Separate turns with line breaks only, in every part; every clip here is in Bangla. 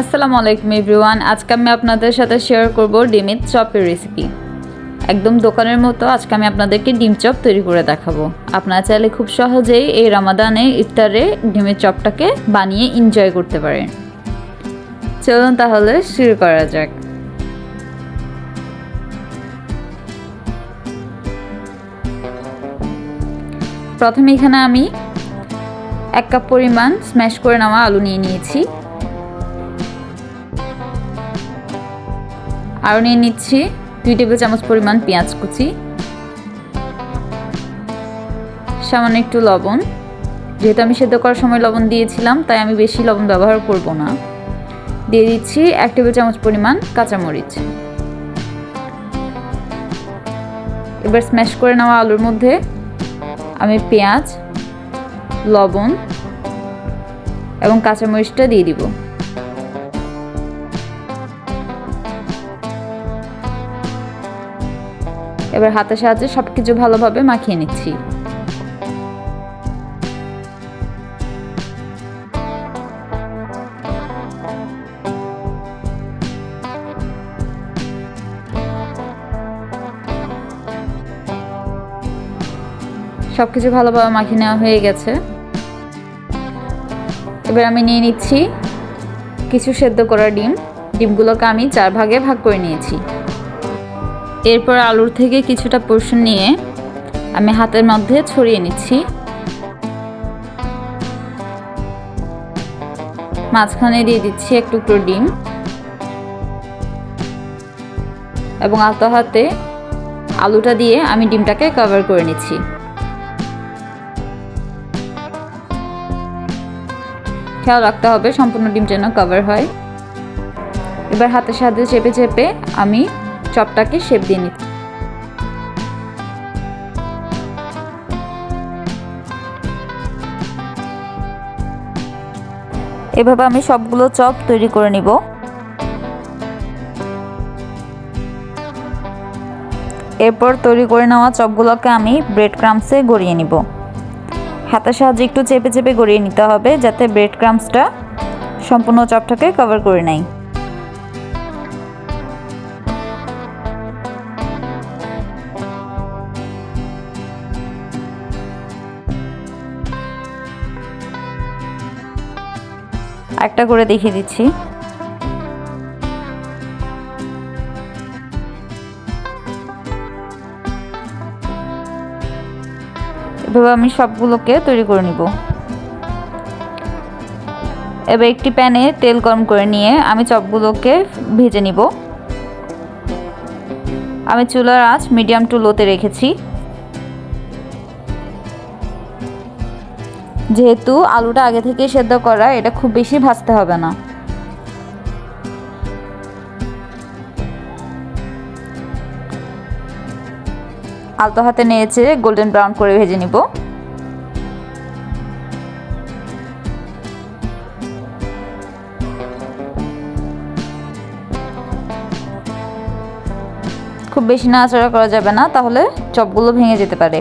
আসসালামু আলাইকুম এভরিওয়ান আজকে আমি আপনাদের সাথে শেয়ার করব ডিমের চপের রেসিপি একদম দোকানের মতো আজকে আমি আপনাদেরকে ডিম চপ তৈরি করে দেখাবো। আপনারা চাইলে খুব সহজেই এই রামাদানে, ইফতারে ডিমের চপটাকে বানিয়ে এনজয় করতে পারেন। চলুন তাহলে শুরু করা যাক। প্রথমে এখানে আমি এক কাপ পরিমাণ স্ম্যাশ করে নেওয়া আলু নিয়ে নিয়েছি। আরও নিয়ে নিচ্ছি দুই টেবিল চামচ পরিমাণ পেঁয়াজ কুচি, সামান্য একটু লবণ। যেহেতু আমি সেদ্ধ করার সময় লবণ দিয়েছিলাম, তাই আমি বেশি লবণ ব্যবহার করব না। দিয়ে দিচ্ছি এক টেবিল চামচ পরিমাণ কাঁচামরিচ। এবার স্ম্যাশ করে নেওয়া আলুর মধ্যে আমি পেঁয়াজ, লবণ এবং কাঁচামরিচটা দিয়ে দিব। এবার হাতের সাহায্যে সব কিছু ভালোভাবে মাখিয়ে নিচ্ছি। সব কিছু ভালোভাবে মাখিয়ে নেওয়া হয়ে গেছে। এবার আমি নিয়ে নিচ্ছি কিছু সেদ্ধ করা ডিম। ডিমগুলোকে আমি চার ভাগে ভাগ করে নিয়েছি। এরপর আলুর থেকে কিছুটা পোর্শন নিয়ে আমি হাতের মধ্যে ছড়িয়ে নিচ্ছি। মাঝখানে দিয়ে দিচ্ছি এক টুকরো ডিম। এবং আলতো হাতে আলুটা দিয়ে আমি ডিমটাকে কভার করে নিচ্ছি। খেয়াল রাখতে হবে, সম্পূর্ণ ডিম যেন কভার হয়। এবার হাতের সাহায্যে চেপে চেপে আমি চপটাকে শেপ দিয়ে নিচ্ছি। এভাবে আমি সবগুলো চপ তৈরি করে নিব। এরপর তৈরি করে নেওয়া চপগুলোকে আমি ব্রেড ক্রামসে গড়িয়ে নিব। হাতের সাহায্যে একটু চেপে চেপে গড়িয়ে নিতে হবে যাতে ব্রেড ক্রামসটা সম্পূর্ণ চপটাকে কভার করে নেয়। একটা করে দেখিয়ে দিচ্ছি। এভাবে আমি সবগুলোকে তৈরি করে নিব। এবার একটি প্যানে তেল গরম করে নিয়ে আমি চপগুলোকে ভেজে নিব। আমি চুলার আঁচ মিডিয়াম টু লোতে রেখেছি। যেহেতু আলুটা আগে থেকে সেদ্ধ করা, এটা খুব বেশি ভাজতে হবে না। আলতো হাতে নিয়েছে গোল্ডেন ব্রাউন করে ভেজে নিব। খুব বেশি নাড়াচাড়া করা যাবে না, তাহলে চপগুলো ভেঙে যেতে পারে।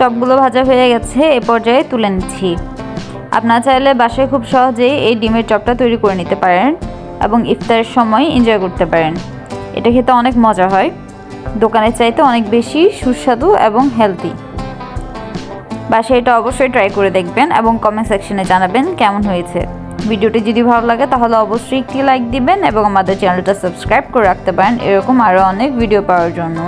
চপগুলো ভাজা হয়ে গেছে, এ পর্যায়ে তুলে নিচ্ছি। আপনারা চাইলে বাসায় খুব সহজেই এই ডিমের চপটা তৈরি করে নিতে পারেন এবং ইফতারের সময় এনজয় করতে পারেন। এটা খেতে অনেক মজা হয়। দোকানের চাইতে অনেক বেশি সুস্বাদু এবং হেলদি বাসায় এটা অবশ্যই ট্রাই করে দেখবেন এবং কমেন্ট সেকশনে জানাবেন কেমন হয়েছে। ভিডিওটি যদি ভালো লাগে তাহলে অবশ্যই একটি লাইক দিবেন এবং আমাদের চ্যানেলটা সাবস্ক্রাইব করে রাখতে পারেন। এরকম আরও অনেক ভিডিও পাওয়ার জন্য।